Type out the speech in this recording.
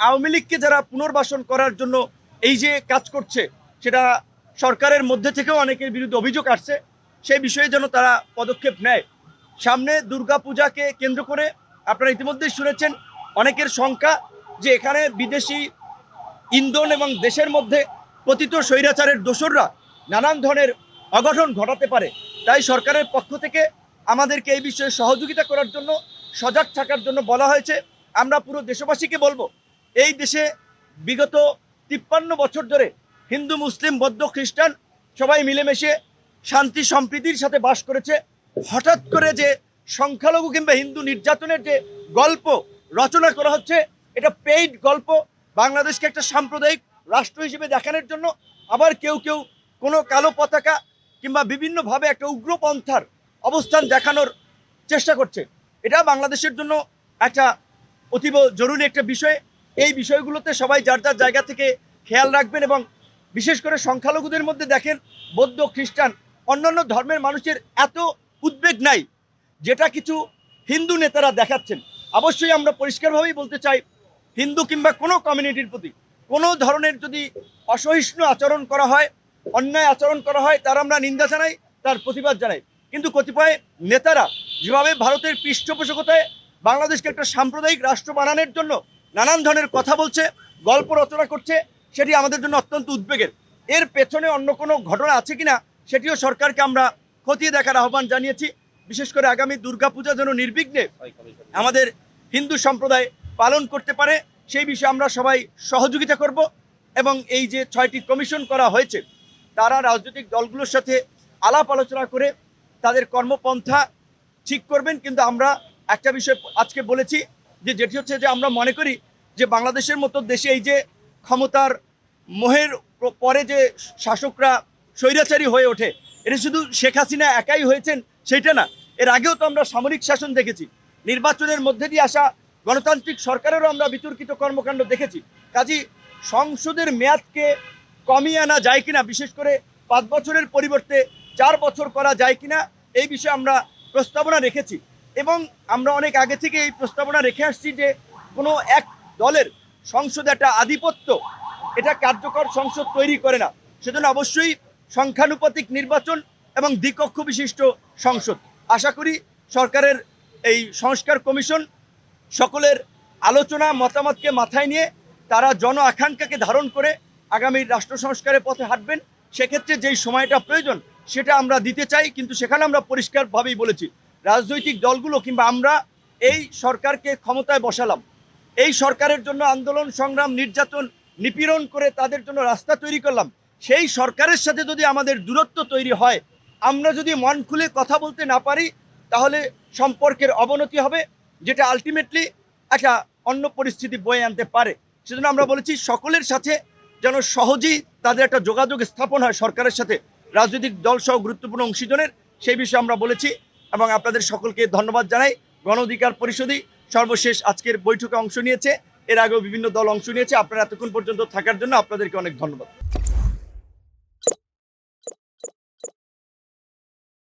আওয়ামী লীগকে যারা পুনর্বাসন করার জন্য এই যে কাজ করছে, সেটা সরকারের মধ্যে থেকেও অনেকের বিরুদ্ধে অভিযোগ আসছে। সেই বিষয়ে যেন তারা পদক্ষেপ নেয়। সামনে দুর্গাপূজাকে কেন্দ্র করে আপনারা ইতিমধ্যেই শুনেছেন অনেকের শঙ্কা যে এখানে বিদেশি ইন্ধন এবং দেশের মধ্যে পতিত স্বৈরাচারের দোসররা নানান ধরনের অঘটন ঘটাতে পারে। তাই সরকারের পক্ষ থেকে আমাদেরকে এই বিষয়ে সহযোগিতা করার জন্য, সজাগ থাকার জন্য বলা হয়েছে। আমরা পুরো দেশবাসীকে বলব এই দেশে বিগত তিপ্পান্ন বছর ধরে হিন্দু, মুসলিম, বৌদ্ধ, খ্রিস্টান সবাই মিলেমিশে শান্তি সম্প্রীতির সাথে বাস করেছে। হঠাৎ করে যে সংখ্যালঘু কিংবা হিন্দু নির্যাতনের যে গল্প রচনা করা হচ্ছে, এটা পেইড গল্প। বাংলাদেশকে একটা সাম্প্রদায়িক রাষ্ট্র হিসেবে দেখানোর জন্য আবার কেউ কেউ কোনো কালো পতাকা কিংবা বিভিন্নভাবে একটা উগ্রপন্থার অবস্থান দেখানোর চেষ্টা করছে। এটা বাংলাদেশের জন্য একটা অতীব জরুরি একটা বিষয়। এই বিষয়গুলোতে সবাই যার যার জায়গা থেকে খেয়াল রাখবেন এবং বিশেষ করে সংখ্যালঘুদের মধ্যে দেখেন বৌদ্ধ, খ্রিস্টান, অন্যান্য ধর্মের মানুষের এত উদ্বেগ নাই, যেটা কিছু হিন্দু নেতারা দেখাচ্ছেন। অবশ্যই আমরা পরিষ্কারভাবেই বলতে চাই, হিন্দু কিংবা কোনো কমিউনিটির প্রতি কোনো ধরনের যদি অসহিষ্ণু আচরণ করা হয়, অন্যায় আচরণ করা হয়, তার আমরা নিন্দা জানাই, তার প্রতিবাদ জানাই। কিন্তু কতিপয় নেতারা যেভাবে ভারতের পৃষ্ঠপোষকতায় বাংলাদেশকে একটা সাম্প্রদায়িক রাষ্ট্র বানানোর জন্য নানান ধরনের কথা বলছে, গল্প রচনা করছে, সেটি আমাদের জন্য অত্যন্ত উদ্বেগের। এর পেছনে অন্য কোনো ঘটনা আছে কিনা, সেটিও সরকারকে আমরা খতিয়ে দেখার আহ্বান জানিয়েছি। বিশেষ করে আগামী দুর্গাপূজা যেন নির্বিঘ্নে আমাদের হিন্দু সম্প্রদায় পালন করতে পারে, সেই বিষয়ে আমরা সবাই সহযোগিতা করব এবং এই যে ছয়টি কমিশন করা হয়েছে, তারা রাজনৈতিক দলগুলোর সাথে আলাপ আলোচনা করে তাদের কর্মপন্থা ঠিক করবেন। কিন্তু আমরা একটা বিষয় আজকে বলেছি যে যেটি হচ্ছে যে আমরা মনে করি যে বাংলাদেশের মতো দেশে এই যে ক্ষমতার মোহের পরে যে শাসকরা স্বৈরাচারী হয়ে ওঠে, এটা শুধু শেখ হাসিনা একাই হয়েছেন সেটা না, এর আগেও তো আমরা সামরিক শাসন দেখেছি, নির্বাচনের মধ্যে দিয়ে আসা গণতান্ত্রিক সরকারেরও আমরা বিতর্কিত কর্মকাণ্ড দেখেছি, কাজী সংসদের মেয়াদকে কমিয়ে আনা যায় কিনা, বিশেষ করে পাঁচ বছরের পরিবর্তে চার বছর করা যায় কিনা, এই বিষয়ে আমরা প্রস্তাবনা রেখেছি। এবং আমরা অনেক আগে থেকে এই প্রস্তাবনা রেখে আসছি যে কোনো এক দলের সংসদে একটা আধিপত্য, এটা কার্যকর সংসদ তৈরি করে না। সেজন্য অবশ্যই সংখ্যানুপাতিক নির্বাচন এবং দ্বিকক্ষ বিশিষ্ট সংসদ। আশা করি সরকারের এই সংস্কার কমিশন সকলের আলোচনা, মতামতকে মাথায় নিয়ে তারা জন আকাঙ্ক্ষাকে ধারণ করে আগামী রাষ্ট্র সংস্কারের পথে হাঁটবেন। সেক্ষেত্রে যেই সময়টা প্রয়োজন সেটা আমরা দিতে চাই, কিন্তু সেখানে আমরা পরিষ্কারভাবেই বলেছি। রাজনৈতিক দলগুলো কিংবা আমরা এই সরকারকে ক্ষমতায় বসালাম। এই সরকারের জন্য আন্দোলন, সংগ্রাম, নির্যাতন, নিপীড়ন করে তাদের জন্য রাস্তা তৈরি করলাম। সেই সরকারের সাথে যদি আমাদের দূরত্ব তৈরি হয়, আমরা যদি মন খুলে কথা বলতে না পারি, তাহলে সম্পর্কের অবনতি হবে, যেটা আলটিমেটলি একটা অন্য পরিস্থিতি বয়ে আনতে পারে। সেজন্য আমরা বলেছি, সকলের সাথে যেন সহজেই তাদের একটা যোগাযোগ স্থাপন হয় সরকারের সাথে। রাজনৈতিক দল সহ গুরুত্বপূর্ণ অংশীজনের, সেই বিষয়ে আমরা বলেছি। এবং আপনাদের সকলকে ধন্যবাদ জানাই। গণ অধিকার পরিষদই সর্বশেষ আজকের বৈঠকে অংশ নিয়েছে। এর আগেও বিভিন্ন দল অংশ নিয়েছে। আপনারা এতক্ষণ পর্যন্ত থাকার জন্য আপনাদেরকে অনেক ধন্যবাদ।